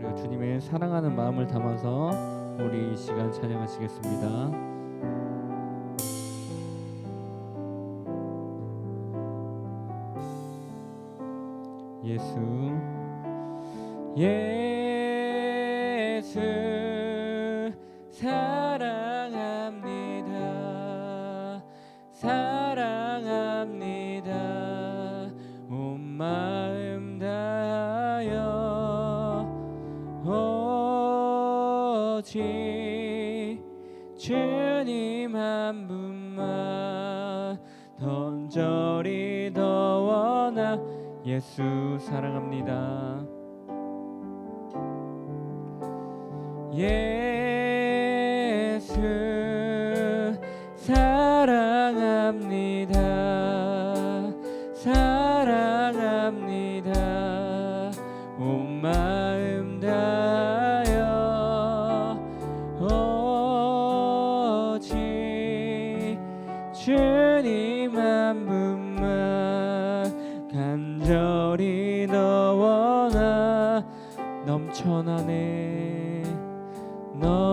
우리가 주님의 사랑하는 마음을 담아서 우리 이 시간 찬양하시겠습니다. 예수 예수 사랑합니다 사랑합니다 온 마음 오직 주님 한 분만 던절이 더 원하 예수 사랑합니다. 예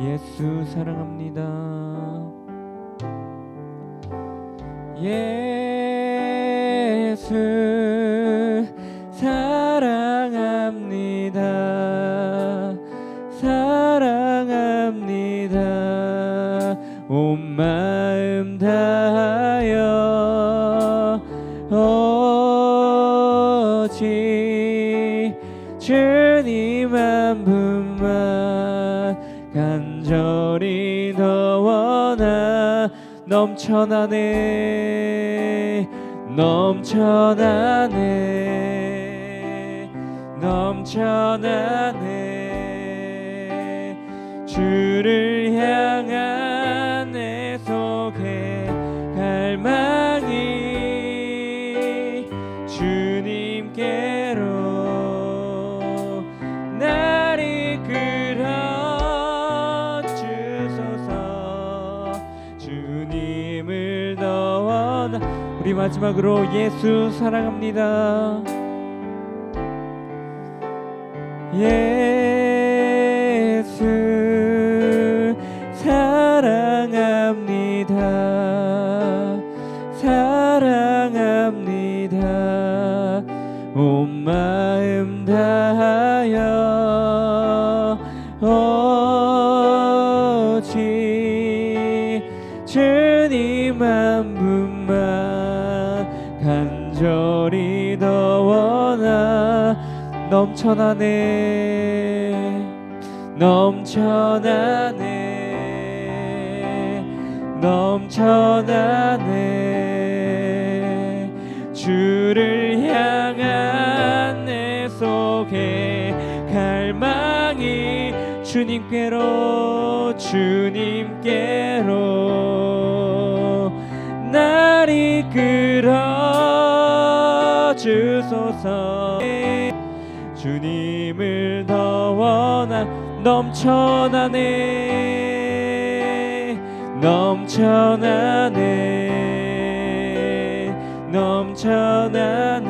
예수 사랑합니다. 예 넘쳐나네. 넘쳐나네. 넘쳐나네. 주를 향한 내 속에 마지막으로 예수 사랑합니다. 예 넘쳐나네. 넘쳐나네. 넘쳐나네. 주를 향한 내 속에 갈망이 주님께로 주님께로 날 이끌어 주소서 주님을 더 원하 넘쳐나네. 넘쳐나네. 넘쳐나네.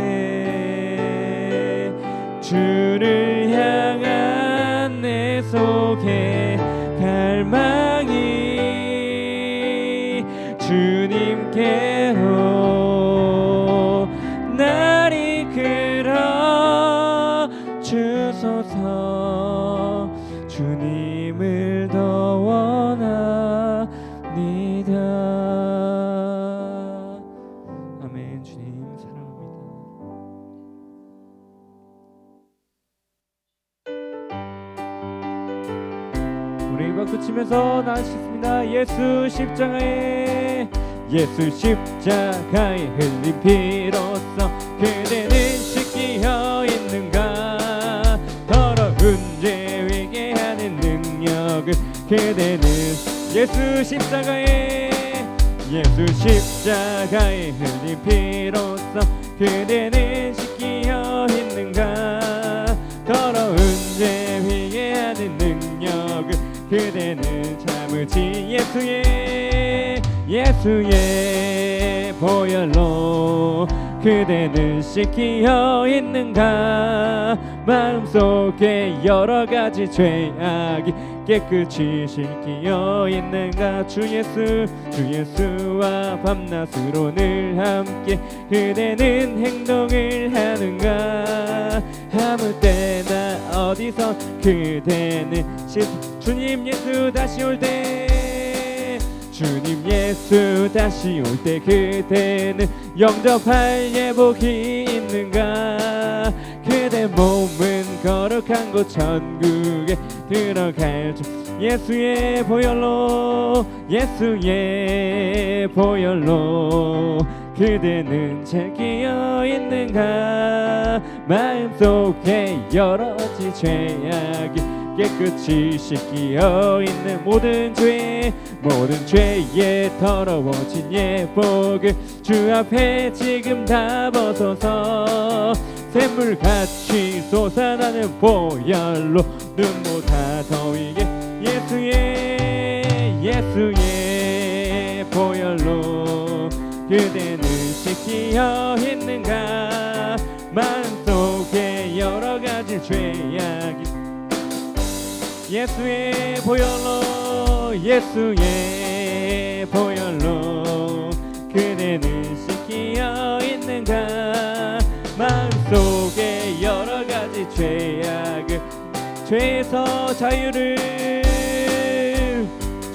주를 향한 내 속에 갈망이 주님께 우리 이번 그치면서 나시습니다. 예수 십자가에 예수 십자가에 흘린 피로써 그대는 씻기어 있는가? 더러운 죄 위에 그대는 예수 십자가에 예수 십자가에 흘린 피로써 그대는 예수의 보혈로 그대는 씻기어 있는가? 마음속에 여러 가지 죄악이 깨끗이 씻기어 있는가? 주 예수 주 예수와 밤낮으로 늘 함께 그대는 행동을 하는가? 아무 때나 어디서 그대는 씻 주님 예수 다시 올때 주님 예수 다시 올 때 그대는 영접할 예복이 있는가? 그대 몸은 거룩한 곳 천국에 들어갈 주 예수의 보혈로 예수의 보혈로 그대는 잘 끼어 있는가? 마음속에 여러 가지 죄악이 깨끗이 씻기어 있는 모든 죄 모든 죄에 더러워진 예복을 주 앞에 지금 다 벗어서 샘물같이 솟아나는 보혈로 눈보다 더 위게 예수의 예수의 보혈로 그대는 씻기어 있는가? 마음속에 여러 가지 죄악이 예수의 보혈로 예수의 보혈로 그대는 씻기어 있는가? 마음속에 여러 가지 죄악을 죄에서 자유를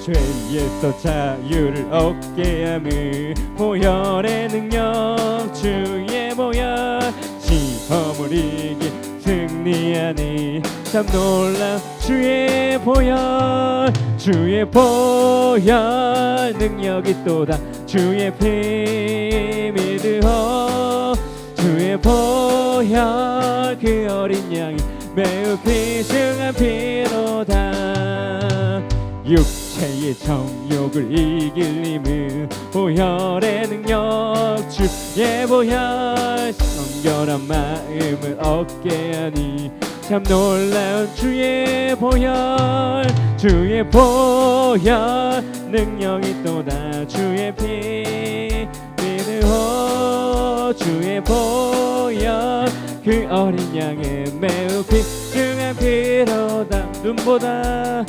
죄에서 자유를 얻게 함을 보혈의 능력 주의 보혈 시험을 이기 승리하니 참 놀라 주의 보혈 주의 보혈 능력이 또다. 주의 피 믿으어 주의 보혈 그 어린 양이 매우 귀중한 피로다. 육체의 정욕을 이길 힘은 보혈의 능력 주의 보혈. 성결한 마음을 얻게 하니 참 놀라운 주의 보혈 주의 보혈 능력이 또다 주의 피 믿으오 주의 보혈. 그 어린 양의 매우 귀중한 피로다. 눈보다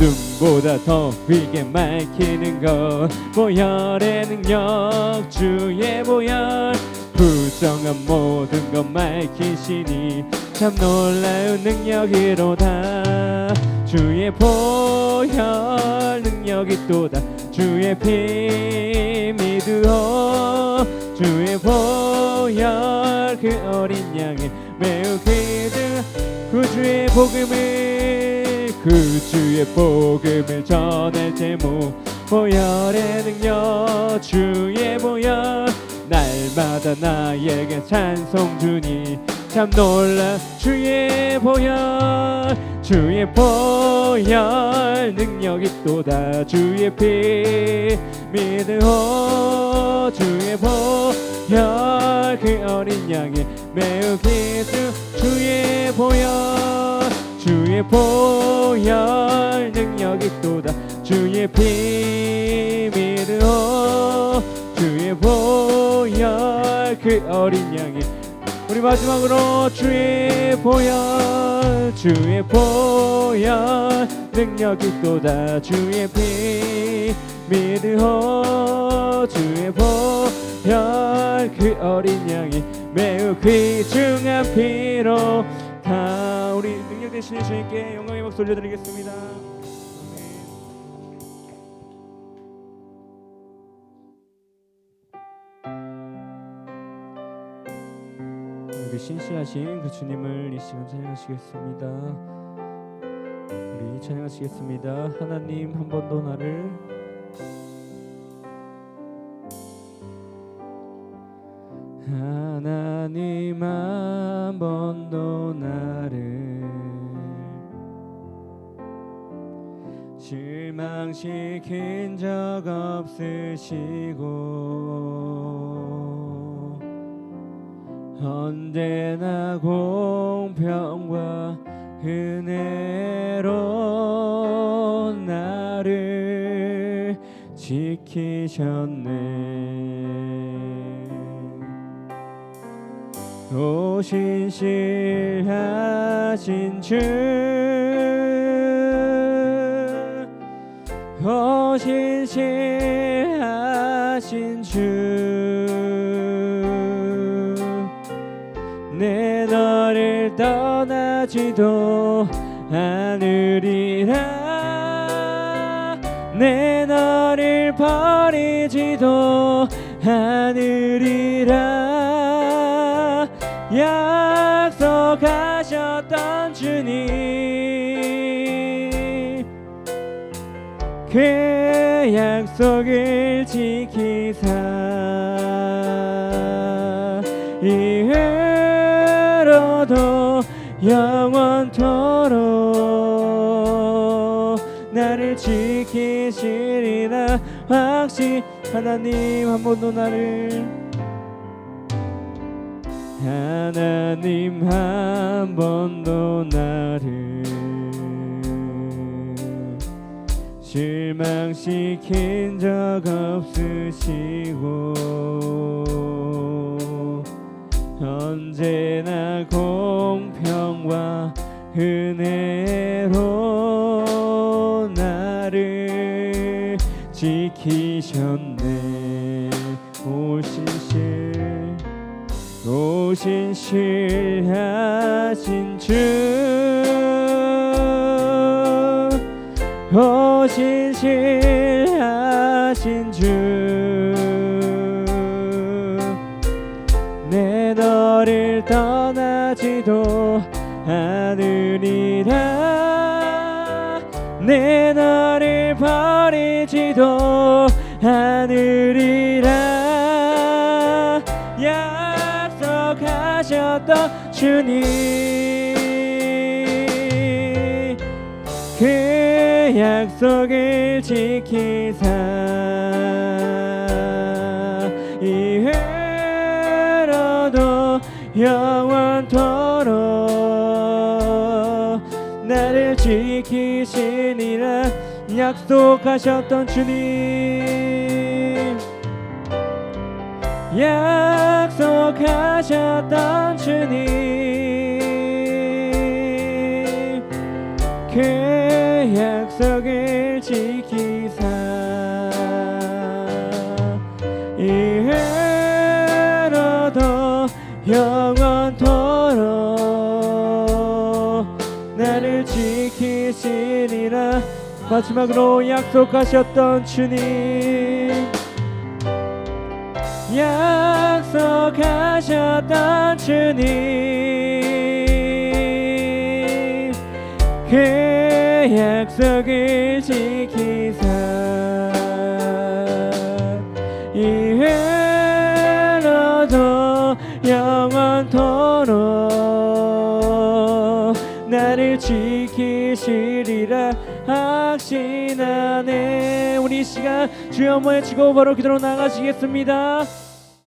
눈보다 더 위게 밝히는 것. 보혈의 능력 주의 보혈. 부정한 모든 것 밝히시니 참 놀라운 능력이로다. 주의 보혈 능력이 또다. 주의 피 믿으오 주의 보혈 그 어린 양의 매우 귀중한 구주의 복음을 구주의 복음을 전할 제목. 보혈의 능력 주의 보혈. 날마다 나에게 찬송 주니 참 놀라 주의 보혈 주의 보혈 능력이 또다. 주의 피 믿으오 주의 보혈 그 어린 양의 매우 기수. 주의 보혈 주의 보혈 능력이 또다. 주의 피 믿으오 주의 보혈 그 어린 양의 우리 마지막으로 주의 보혈 주의 보혈 능력이 또다. 주의 피 믿으오. 주의 보혈 그 어린 양이 매우 귀중한 피로 다 우리 능력 되시는 주님께 영광의 박수 올려드리겠습니다 우리 신실하신 그 주님을 이 시간 찬양하시겠습니다. 우리 찬양하시겠습니다. 하나님 한 번도 나를 하나님 한 번도 나를 주 실망시킨 적 없으시고 언제나 공평과 은혜로 나를 지키셨네. 오 신실하신 주. 오 신실하신 떠나지도 않으리라. 내 너를 버리지도 않으리라. 약속하셨던 주님 그 약속을 지키사 영원토록 나를 지키시리라. 확신 하나님 한 번도 나를. 하나님 한 번도 나를 실망시킨 적 없으시고 언제나 공 평과 은혜로 나를 지키셨네. 오신실 오신실하신 주. 오신실하신 주내 너를 떠나지도 않으리라 내 너를 버리지도 않으리라 약속하셨던 주님 그 약속을 지키사 이후로도 영원토록 지키시리라 약속하셨던 주님. 약속하셨던 주님. 그 약속을 지키사 마지막으로 약속하셨던 주님. 약속하셨던 주님. 그 약속을 지키사 이후로도 영원토록 나를 지키시리라 확신하네 우리 이 시간 주여 모여 치고 바로 기도로 나가시겠습니다